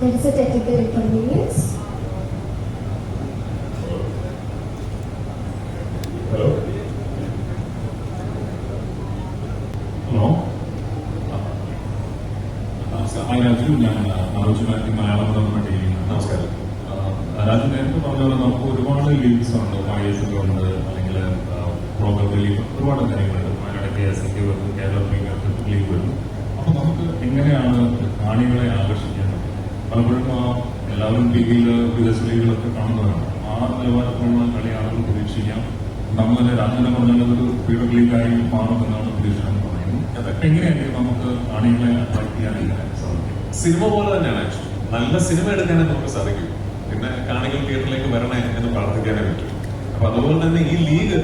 there is a technical inconvenience. Hello hello hi Raju ഞാൻ മനോജ് മാറ്റി Malayalam government ചെയ്യുന്നു നമസ്കാരം. ആ, രാജു നേരത്തെ പറഞ്ഞ പോലെ നമുക്ക് ഒരുപാട് ലീഗ്സ് ഉണ്ട് മഹേഷ് ഉണ്ട് അല്ലെങ്കിൽ പ്രോഗ്രാം ലീഗ് ഒരുപാട് കാര്യങ്ങളുണ്ട് അതിനിടയ്ക്ക് എസ് എൻ വരുന്നു കേരള പ്രീമിയർ ലീഗ് വരുന്നു. അപ്പൊ നമുക്ക് എങ്ങനെയാണ് കാണികളെ ആകർഷിക്കേണ്ടത് പലപ്പോഴും ആ എല്ലാവരും ടി വിയിൽ വിദേശ ലീഗുകളൊക്കെ കാണുന്നതാണ്. ആ നിലവാരത്തിലുള്ള കളി ആളുകൾ പ്രതീക്ഷിക്കാം. നമ്മളെ രാജ്യം പറഞ്ഞത് ഒരു ലീഗായി മാറും എന്നാണ് പ്രതീക്ഷിക്കുന്നത് പറയുന്നത് അതൊക്കെ എങ്ങനെയായിരിക്കും നമുക്ക് കാണികളെ അട്രാക്ട് സാധിക്കും? സിനിമ പോലെ തന്നെയാണ് നല്ല സിനിമ എടുക്കാനേ നമുക്ക് സാധിക്കും. പിന്നെ കാണികൾ തിയേറ്ററിലേക്ക് വരണേ എന്ന് പ്രാർത്ഥിക്കാനേ പറ്റും. അപ്പൊ അതുപോലെ തന്നെ ഈ ലീഗ്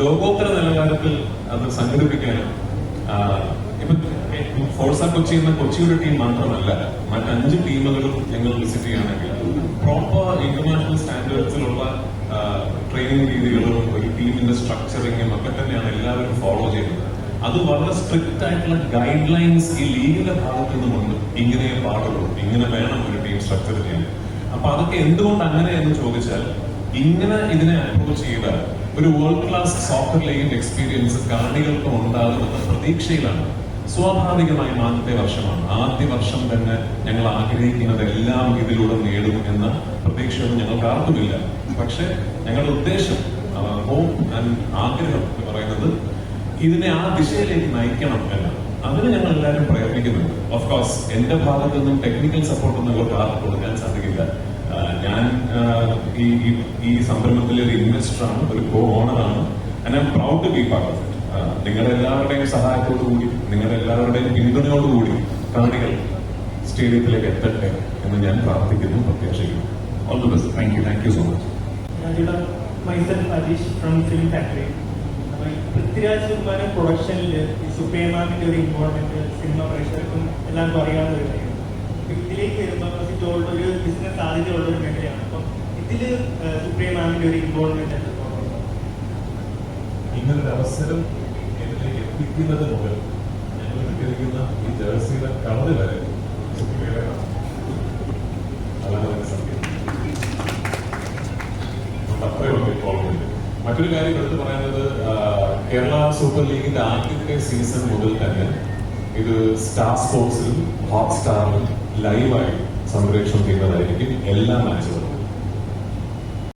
ലോകോത്തര നിലവാരത്തിൽ അത് സംഘടിപ്പിക്കാനും ഫോഴ്സ കൊച്ചി എന്ന കൊച്ചിയുടെ ടീം മാത്രമല്ല മറ്റഞ്ച് ടീമുകളും ഞങ്ങൾ വിസിറ്റ് ചെയ്യുകയാണെങ്കിൽ പ്രോപ്പർ ഇന്റർനാഷണൽ സ്റ്റാൻഡേർഡ്സിലുള്ള ട്രെയിനിങ് രീതികളും ഒരു ടീമിന്റെ സ്ട്രക്ചറിങ്ങും ഒക്കെ തന്നെയാണ് എല്ലാവരും ഫോളോ ചെയ്യുന്നത്. അത് വളരെ സ്ട്രിക്റ്റ് ആയിട്ടുള്ള ഗൈഡ് ലൈൻസ് ഈ ലീഗിന്റെ ഭാഗത്ത് നിന്നുമുണ്ട് ഇങ്ങനെ പാടുള്ളൂ ഇങ്ങനെ വേണം ഒരു ടീം സ്ട്രക്ചർ ചെയ്യാൻ. അപ്പൊ അതൊക്കെ എന്തുകൊണ്ട് അങ്ങനെ എന്ന് ചോദിച്ചാൽ ഇങ്ങനെ ഇതിനെ അപ്രോച്ച് ചെയ്ത ഒരു വേൾഡ് ക്ലാസ് സോക്കർ ലീഗിന്റെ എക്സ്പീരിയൻസ് കാണികൾക്ക് ഉണ്ടാകുമെന്ന പ്രതീക്ഷയിലാണ്. സ്വാഭാവികമായും ആദ്യത്തെ വർഷമാണ്. ആദ്യ വർഷം തന്നെ ഞങ്ങൾ ആഗ്രഹിക്കുന്നതെല്ലാം ഇതിലൂടെ നേടും എന്ന പ്രതീക്ഷയൊന്നും ഞങ്ങൾക്ക് ആർക്കുമില്ല. പക്ഷെ ഞങ്ങളുടെ ഉദ്ദേശം ഹോം ആൻഡ് ആഗ്രഹം എന്ന് പറയുന്നത് ഇതിനെ ആ ദിശയിലേക്ക് നയിക്കണം എന്ന്. അതിന് ഞങ്ങൾ എല്ലാവരും പ്രയത്നിക്കുന്നുണ്ട്. ഓഫ്കോഴ്സ് എന്റെ ഭാഗത്ത് നിന്നും ടെക്നിക്കൽ സപ്പോർട്ട് ഇവർക്ക് ആർക്കും കൊടുക്കാൻ സാധിക്കില്ല. ഞാൻ ഈ ഈ- സംരംഭത്തിലെ ഒരു ഇൻവെസ്റ്റർ ആണ് ഒരു കോ ഓണർ ആണ് I am proud to be part of it നിങ്ങളുടെ സഹായത്തോടുകൂടി സഹായത്തോടു കൂടി നിങ്ങളുടെ എല്ലാവരുടെയും പിന്തുണയോടുകൂടി കാണികൾ സ്റ്റേഡിയത്തിലേക്ക് എത്തട്ടെ എന്ന് ഞാൻ പ്രാർത്ഥിക്കുന്നു പ്രത്യാശിക്കുന്നു. All the best thank you thank you so much myself Ajeesh from film factory Prithviraj Kumaran പ്രൊഡക്ഷനിൽ ഈ ഒരു ഇമ്പോർട്ടന്റ് സിനിമ പ്രേക്ഷകർക്കും എല്ലാവർക്കും അറിയാവുന്ന ഒരു കാര്യം. ഇതിലേക്ക് വരുമ്പോൾ ടോൾഡ് ഒരു ബിസിനസ് സാധ്യതയുള്ള ഒരു മേഖലയാണ് അപ്പം ഇതിൽ സുപ്രീമാമിന്റെ ഒരു ഇൻവോൾവ്മെന്റ് എന്താ ഇങ്ങനൊരു അവസരം എത്തിക്കുന്നത് മുതൽ ഞങ്ങൾ ഇട്ടിരിക്കുന്ന ഈ ജേഴ്സിയുടെ കളറ് വരെ മറ്റൊരു കാര്യം എടുത്തു പറയുന്നത് കേരള സൂപ്പർ ലീഗിന്റെ ആദ്യത്തെ സീസൺ മുതൽ തന്നെ ഇത് സ്റ്റാർ സ്പോർട്സിലും ഹോട്ട് സ്റ്റാറിലും ലൈവായി സംപ്രേഷണം ചെയ്യുന്നതായിരിക്കും എല്ലാ മാച്ചുകളും